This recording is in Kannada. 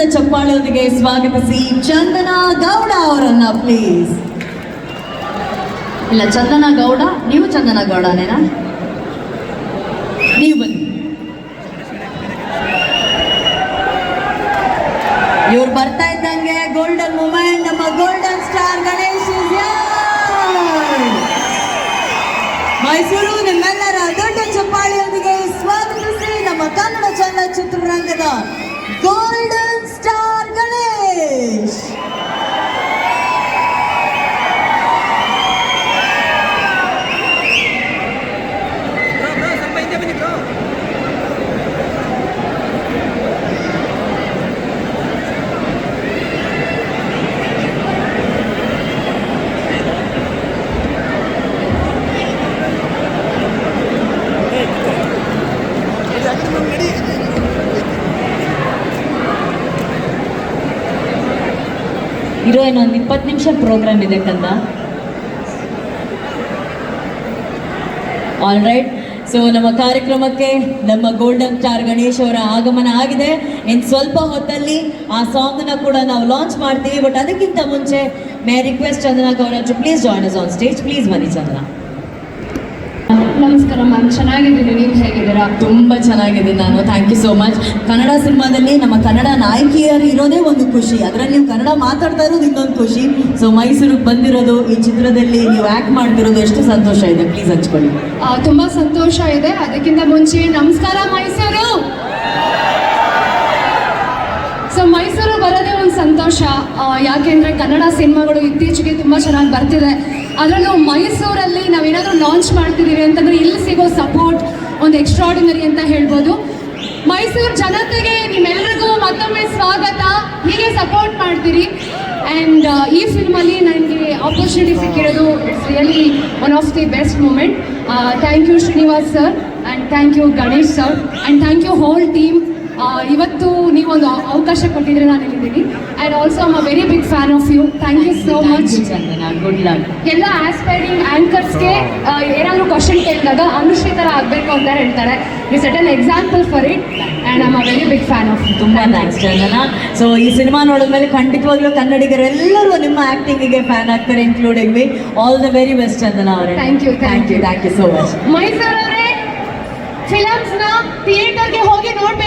ಜೋರಾದ ಚಪ್ಪಾಳೆಯೊಂದಿಗೆ ಸ್ವಾಗತಿಸಿ ಚಂದನ ಗೌಡ ಅವರನ್ನ ಪ್ಲೀಸ್ ಇಲ್ಲ, ಚಂದನ ಗೌಡ, ನೀವು ಚಂದನ ಗೌಡನೇನಾ? ನೀವು ಬನ್ನಿ. ಇವ್ರು ಬರ್ತಾ ಇದ್ದಂಗೆ ಗೋಲ್ಡನ್ ಮೂಮೆಂಟ್ ನಮ್ಮ ಗೋಲ್ಡನ್ ಸ್ಟಾರ್ ಗಣೇಶ್. ಮೈಸೂರು ನಿಮ್ಮೆಲ್ಲರ ದೊಡ್ಡ ಚಪ್ಪಾಳಿಯೊಂದಿಗೆ ಸ್ವಾಗತಿಸಿ ನಮ್ಮ Kannada ಚಲನಚಿತ್ರರಂಗದ golden star Ganesh bro bro ಸ್ವಲ್ಪ ಹಿಂದೆ ಬನ್ನಿ ಬ್ರೋ ಇರೋ ಒಂದು ಇಪ್ಪತ್ತು ನಿಮಿಷ ಪ್ರೋಗ್ರಾಮ್ ಇದೆ ಕಂದ ಆಲ್ ರೈಟ್ ಸೊ ನಮ್ಮ ಕಾರ್ಯಕ್ರಮಕ್ಕೆ ನಮ್ಮ ಗೋಲ್ಡನ್ ಸ್ಟಾರ್ ಗಣೇಶ್ ಅವರ ಆಗಮನ ಆಗಿದೆ. ಇನ್ನು ಸ್ವಲ್ಪ ಹೊತ್ತಲ್ಲಿ ಆ ಸಾಂಗ್ನ ಕೂಡ ನಾವು ಲಾಂಚ್ ಮಾಡ್ತೀವಿ. ಬಟ್ ಅದಕ್ಕಿಂತ ಮುಂಚೆ may request Chandana Gowra please join us on stage please ಬನ್ನಿ, ಚಂದನ. ನಮಸ್ಕಾರ ಮ್ಯಾಮ್ ಚೆನ್ನಾಗಿದ್ದೀನಿ ನೀವು ಹೇಗಿದ್ದೀರಾ? ತುಂಬ ಚೆನ್ನಾಗಿದ್ದೀನಿ ನಾನು thank you so much Kannada ಸಿನಿಮಾದಲ್ಲಿ ನಮ್ಮ ಕನ್ನಡ ನಾಯಕಿಯರು ಇರೋದೇ ಒಂದು ಖುಷಿ ಅದರಲ್ಲಿ ನೀವು ಕನ್ನಡ ಮಾತಾಡ್ತಾ ಇರೋದು ಇನ್ನೊಂದು ಖುಷಿ. ಸೊ ಮೈಸೂರಿಗೆ ಬಂದಿರೋದು ಈ ಚಿತ್ರದಲ್ಲಿ ನೀವು ಆ್ಯಕ್ಟ್ ಮಾಡ್ತಿರೋದು ಎಷ್ಟು ಸಂತೋಷ ಇದೆ ಪ್ಲೀಸ್ ಹಂಚ್ಕೊಳ್ಳಿ. ತುಂಬ ಸಂತೋಷ ಇದೆ. ಅದಕ್ಕಿಂತ ಮುಂಚೆ ನಮಸ್ಕಾರ ಮೈಸೂರು! ಸೊ ಮೈಸೂರು ಬರೋದೇ ಒಂದು ಸಂತೋಷ. ಯಾಕೆಂದ್ರೆ ಕನ್ನಡ ಸಿನಿಮಾಗಳು ಇತ್ತೀಚೆಗೆ ತುಂಬ ಚೆನ್ನಾಗಿ ಬರ್ತಿದೆ. ಅದರಲ್ಲೂ ಮೈಸೂರಲ್ಲಿ ಲಾಂಚ್ ಮಾಡ್ತಿದ್ದೀವಿ ಅಂತಂದ್ರೆ ಇಲ್ಲಿ ಸಿಗೋ ಸಪೋರ್ಟ್ ಒಂದು ಎಕ್ಸ್ಟ್ರಾಡಿನರಿ ಅಂತ ಹೇಳ್ಬೋದು. ಮೈಸೂರು ಜನತೆಗೆ ನಿಮ್ಮೆಲ್ರಿಗೂ ಮತ್ತೊಮ್ಮೆ ಸ್ವಾಗತ. ಹೀಗೆ ಸಪೋರ್ಟ್ ಮಾಡ್ತೀರಿ. ಆ್ಯಂಡ್ ಈ ಫಿಲ್ಮಲ್ಲಿ ನನಗೆ ಆಪರ್ಚುನಿಟಿ ಸಿಕ್ಕಿರೋದು it's really one of the best moment thank you Srinivas sir and thank you Ganesh sir and thank you whole team ಇವತ್ತು ನೀವೊಂದು ಅವ- ಅವಕಾಶ ಕೊಟ್ಟಿದ್ರೆ ನಾನು ಇಲ್ಲಿದ್ದೀನಿ. And also I'm a very big fan of you thank you so much Chandana good luck ಎಲ್ಲ ಆಸ್ಪೈರಿಂಗ್ ಆ್ಯಂಕರ್ಸ್ಗೆ ಏನಾದರೂ ಕ್ವಶನ್ ಕೇಳಿದಾಗ ಅನುಶ್ರೀ ಥರ ಆಗಬೇಕು ಅಂತ ಹೇಳ್ತಾರೆ. You set an example for it and I'm a very big fan of ತುಂಬ ಥ್ಯಾಂಕ್ಸ್ ಚಂದನ ಸೊ ಈ ಸಿನಿಮಾ ನೋಡಿದ್ಮೇಲೆ ಖಂಡಿತವಾಗ್ಲೂ ಕನ್ನಡಿಗರೆಲ್ಲರೂ ನಿಮ್ಮ ಆ್ಯಕ್ಟಿಂಗಿಗೆ ಫ್ಯಾನ್ ಆಗ್ತಾರೆ including we all the very best Chandana ಅವರೇ. Thank you thank you thank you so much ಮೈಸೂರವರೇ ಫಿಲಮ್ಸ್ನ ಥಿಯೇಟರ್ಗೆ ಹೋಗಿ ನೋಡ್ಬೇಕು.